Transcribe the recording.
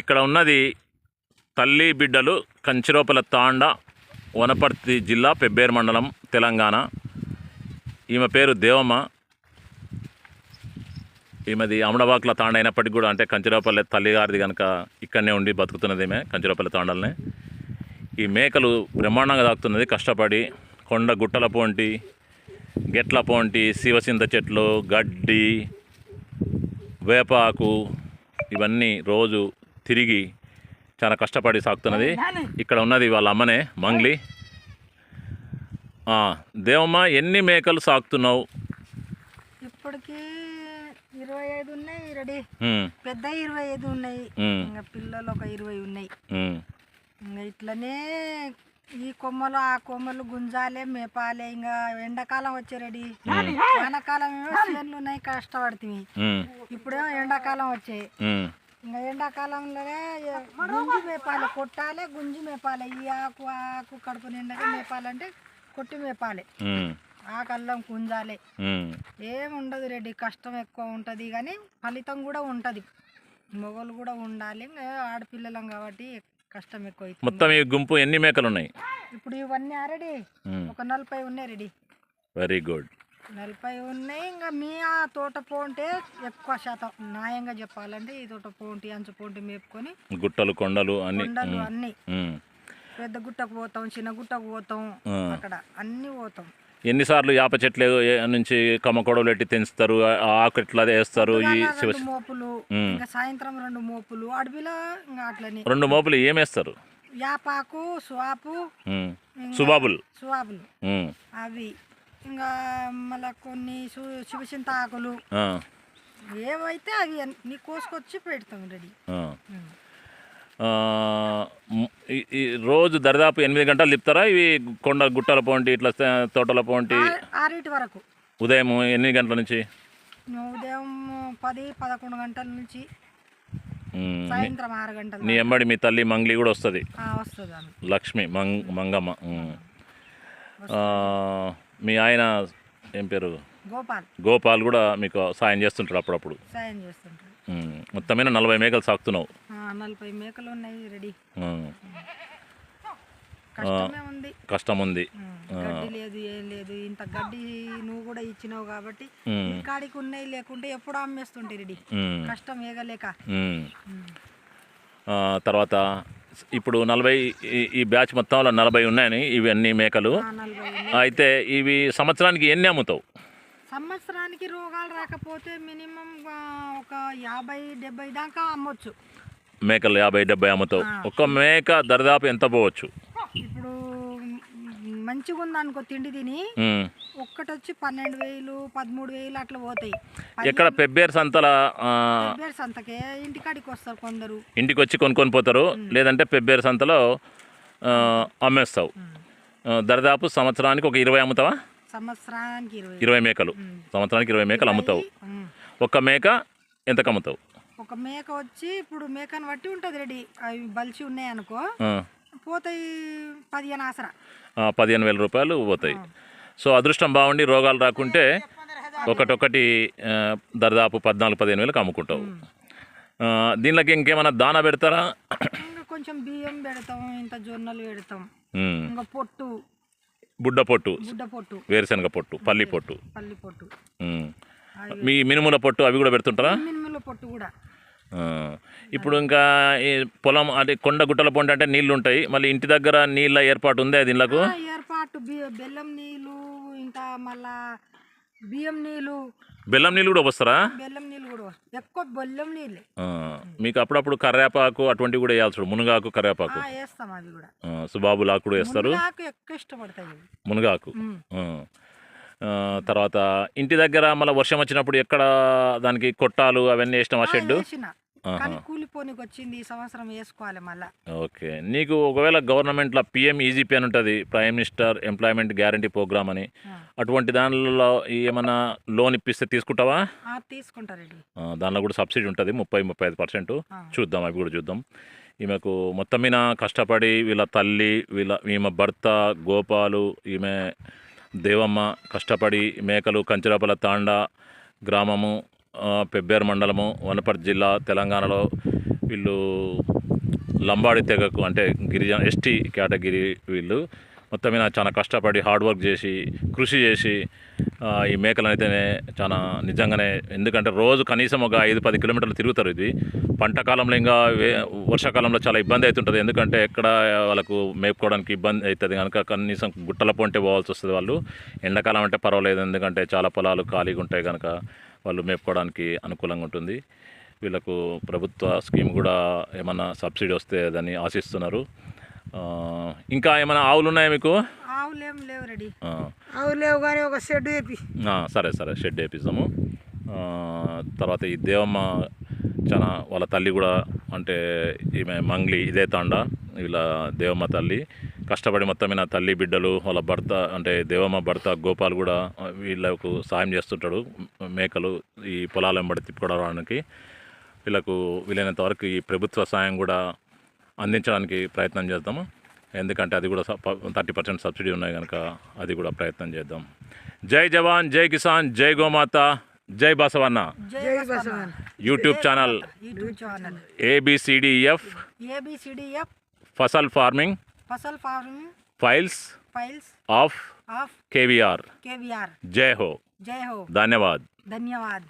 ఇక్కడ ఉన్నది తల్లి బిడ్డలు కంచిరోపల తాండ వనపర్తి జిల్లా పెబ్బేరు మండలం తెలంగాణ. ఈమె పేరు దేవమ్మ. ఈమెది అమడవాకుల తాండ అయినప్పటికీ కూడా అంటే కంచిరోపల్లి తల్లిగారిది కనుక ఇక్కడనే ఉండి బతుకుతున్నది ఈమె కంచిరోపల్లి తాండలనే. ఈ మేకలు బ్రహ్మాండంగా తాకుతున్నది కష్టపడి కొండ గుట్టల పోంటి గెట్ల పోంటి శివసింత చెట్లు గడ్డి వేపాకు ఇవన్నీ రోజు తిరిగి చాలా కష్టపడి సాగుతున్నది. ఇక్కడ ఉన్నది వాళ్ళ అమ్మనే మంగ్లీ. దేవమ్మ ఎన్ని మేకలు సాగుతున్నావు? ఇప్పటికి ఇరవై ఐదు ఉన్నాయి రెడీ. పెద్ద ఇరవై ఐదు ఉన్నాయి. ఇంకా పిల్లలు ఒక ఇరవై ఉన్నాయి. ఇంకా ఇట్లనే ఈ కొమ్మలు ఆ కొమ్మలు గుంజాలే మేపాలే. ఇంకా ఎండాకాలం వచ్చే రెడీ వానాకాలం ఏమో చేనులు ఉన్నాయి కష్టపడుతుంది. ఇప్పుడేమో ఎండాకాలం వచ్చాయి. ఇంకా ఎండాకాలంలోనే గుంజి మేపాలి కొట్టాలి గుంజి మేపాలి. ఈ ఆకు ఆకు కడుపు నిండగా మేపాలంటే కొట్టి మేపాలి. ఆకల్లం గుంజాలి. ఏముండదు రెడ్డి కష్టం ఎక్కువ ఉంటుంది. కానీ ఫలితం కూడా ఉంటుంది. మొగలు కూడా ఉండాలి. ఆడపిల్లలం కాబట్టి కష్టం ఎక్కువ మొత్తం ఈ గుంపు ఎన్ని మేకలు ఉన్నాయి ఇప్పుడు ఇవన్నీ రెడీ ఉమ్, ఒక నలభై ఉన్నాయి రెడీ. Very good. నలభై ఉన్నాయి. ఇంకా మీ ఆ తోట పోంటే ఎక్కువ శాతం న్యాయంగా చెప్పాలంటే ఈ తోట పోంటి అంచు పోంటి మేపుకొని గుట్టలు కొండలు అన్ని కొండలు అన్నీ. పెద్ద గుట్టకు పోతాం చిన్న గుట్టకు పోతాం. అక్కడ అన్నీ పోతాం. ఎన్నిసార్లు యాప చెట్లు నుంచి కమ్మకొడవలు ఎట్టి తెంచుతారు ఆకు ఎట్లా వేస్తారు ఈ శివ మోపులు. ఇంకా సాయంత్రం రెండు మోపులు అడవిలో ఇంకా అట్లని. రెండు మోపులు ఏమేస్తారు యాపాకు సువాపు సుబాబుల్ సువాపులు ఉమ్. అవి ఇంకా మళ్ళీ కొన్ని శివచింత ఆకులు ఏవైతే అవి అన్ని కోసుకొచ్చి పెడతాం రెడీ. ఈ- రోజు దరిదాపు ఎనిమిది గంటలు తిప్పుతారా? ఇవి కొండ గుట్టల పోంటి ఇట్లా తోటల పోంటి? ఆరింటి వరకు. ఉదయం ఎన్ని గంటల నుంచి? ఉదయం పది పదకొండు గంటల నుంచి మ్, సాయంత్రం ఆరు గంటల నీ ఎంబడి మీ తల్లి మంగ్లీ కూడా వస్తుంది? లక్ష్మి మంగ్ మంగమ్మ మ్. ఆయన ఏం పేరు? గోపాల్. గోపాల్ కూడా మీకు సాయం చేస్తుంటాడు అప్పుడప్పుడు. సాయం చేస్తుంటారు మ్, మొత్తం మీద నలభై మేకలు సాగుతున్నావు ఆ, నలభై మేకలు ఉన్నాయి రెడీ కష్టం ఉంది. గడ్డి లేదు ఏం లేదు. ఇంత గడ్డి నువ్వు కూడా ఇచ్చినావు కాబట్టి కాడికి ఉన్నాయి లేకుంటే ఎప్పుడు అమ్మేస్తుంటే రెడీ. కష్టం ఏగలేక. ఆ, తర్వాత ఇప్పుడు నలభై ఈ- బ్యాచ్ మొత్తంలో నలభై ఉన్నాయని ఇవన్నీ మేకలు. ఆ, నలభై ఉన్నాయి. అయితే ఇవి సంవత్సరానికి ఎన్ని అమ్ముతావు? సంవత్సరానికి రోగాలు రాకపోతే మినిమం ఒక యాభై డెబ్బై దాకా అమ్మొచ్చు. మేకలు యాభై డెబ్బై అమ్ముతావు. ఒక మేక దరిదాపు ఎంత పోవచ్చు? ఇప్పుడు మంచిగా ఉందనుకో తిండి తిని. ఒక్కటి వచ్చి పన్నెండు వేలు పదమూడు వేలు అట్లా పోతాయి. ఎక్కడ పెబ్బేరు సంతల పెబ్బేరు సంతకే ఇంటికాడికి వస్తారు కొందరు. ఇంటికి వచ్చి కొనుక్కొని పోతారు. లేదంటే పెబ్బేరు సంతలో అమ్మేస్తావు. దరిదాపు సంవత్సరానికి ఒక ఇరవై అమ్ముతావా? సంవత్సరానికి ఇరవై. మేకలు. సంవత్సరానికి ఇరవై మేకలు అమ్ముతావు. ఒక్క మేక ఎంతకు అమ్ముతావు ఒక మేక వచ్చి ఇప్పుడు మేకను బట్టి ఉంటుంది రెడీ. అవి బలిసి ఉన్నాయి అనుకో. పోతాయి పదిహేను ఆసరా. పదిహేను వేల రూపాయలు పోతాయి. సో అదృష్టం బాగుండి రోగాలు రాకుంటే ఒకటొకటి ఆ, దరిదాపు పద్నాలుగు పదిహేను వేలకు అమ్ముకుంటావు. దీనిలోకి ఇంకేమైనా దానా పెడతారా? కొంచెం బియ్యం పెడతాం ఇంత జొన్నలు పెడతాం. ఇంకా పొట్టు. బుడ్డ పొట్టు. గుడ్డ పొట్టు. వేరుశనగ పొట్టు పల్లి పొట్టు. పల్లి పొట్టు. మీ మినుముల పొట్టు అవి కూడా పెడుతుంటారా? మినుముల పొట్టు కూడా. ఇప్పుడు ఇంకా ఈ పొలం అంటే కొండ గుట్టల పొంట అంటే నీళ్ళు ఉంటాయి మళ్ళీ ఇంటి దగ్గర నీళ్ళ ఏర్పాటు ఉందే దీనిలకు ఏర్పాటు బెల్లం నీళ్ళు ఇంకా మళ్ళా బియ్యం నీళ్ళు. బెల్లం నీళ్ళు కూడా వస్తారా బెల్లం నీళ్ళు కూడా. ఎక్కువ బెల్లం నీళ్ళే. మీకు అప్పుడప్పుడు కర్రేపాకు అటువంటివి కూడా వేయాల్సి. మునగాకు కర్రేపాకు ఆ, వేస్తాం అవి కూడా. కూడా వేస్తారు. ఎక్కువ ఇష్టపడతాయి. మునగాకు. తర్వాత ఇంటి దగ్గర మళ్ళీ వర్షం వచ్చినప్పుడు ఎక్కడ దానికి కొట్టాలు అవన్నీ వేసినాం ఆ ఆ, షెడ్ కానీ కూలిపోనికి వచ్చింది ఈ సంవత్సరం వేసుకోవాలి మళ్ళా. ఓకే. నీకు ఒకవేళ గవర్నమెంట్లో పిఎం ఈజీపీ అని ఉంటుంది prime minister employment guarantee programme అని. అటువంటి దానిలో ఏమైనా లోన్ ఇప్పిస్తే తీసుకుంటావా? తీసుకుంటారండి. దానిలో కూడా సబ్సిడీ ఉంటుంది ముప్పై ముప్పై ఐదు పర్సెంట్. చూద్దాం అవి కూడా చూద్దాం. ఈమెకు మొత్తం మీద కష్టపడి వీళ్ళ తల్లి వీళ్ళ ఈమె భర్త గోపాలు ఈమె దేవమ్మ కష్టపడి మేకలు కంచిరాపల తాండా గ్రామము పెబ్బేరు మండలము వనపర్తి జిల్లా తెలంగాణలో వీళ్ళు లంబాడి తెగకు అంటే గిరిజన ఎస్టీ కేటగిరీ వీళ్ళు. మొత్తం మీద చాలా కష్టపడి హార్డ్ వర్క్ చేసి కృషి చేసి ఈ మేకలు అయితేనే చాలా నిజంగానే ఎందుకంటే రోజు కనీసం ఒక ఐదు పది కిలోమీటర్లు తిరుగుతారు ఇది. పంట కాలంలో ఇంకా వర్షాకాలంలో చాలా ఇబ్బంది అవుతుంటుంది ఎందుకంటే ఎక్కడ వాళ్ళకు మేపుకోవడానికి ఇబ్బంది అవుతుంది కనుక కనీసం గుట్టల పొంటే పోవాల్సి వస్తుంది వాళ్ళు. ఎండాకాలం అంటే పర్వాలేదు ఎందుకంటే చాలా పొలాలు ఖాళీగా ఉంటాయి కనుక. వాళ్ళు మేపుకోవడానికి అనుకూలంగా ఉంటుంది. వీళ్ళకు ప్రభుత్వ స్కీమ్ కూడా ఏమన్నా సబ్సిడీ వస్తే దాన్ని ఆశిస్తున్నారు. ఇంకా ఏమైనా ఆవులు ఉన్నాయా మీకు? సరే సరే షెడ్ వేపిస్తాము. తర్వాత ఈ దేవమ్మ చాలా వాళ్ళ తల్లి కూడా అంటే ఈమె మంగ్లీ ఇదే తాండ వీళ్ళ దేవమ్మ తల్లి. కష్టపడి మొత్తం మీద తల్లి బిడ్డలు వాళ్ళ భర్త అంటే దేవమ్మ భర్త గోపాల్ కూడా వీళ్ళకు సాయం చేస్తుంటాడు. మేకలు ఈ పొలాల వెంబడి తిప్పుకోవడానికి వీళ్ళకు వీలైనంత వరకు ఈ ప్రభుత్వ సాయం కూడా అందించడానికి ప్రయత్నం చేద్దాము ఎందుకంటే అది కూడా థర్టీ పర్సెంట్ సబ్సిడీ ఉన్నాయి కనుక అది కూడా ప్రయత్నం చేద్దాం. జై జవాన్ జై కిసాన్ జై గోమాత జై Basavanna. YouTube channel YouTube channel. ABCDF ABCDF Fasal farming Fasal farming files files of of KVR KVR जय हो। जय हो। धन्यवाद। धन्यवाद।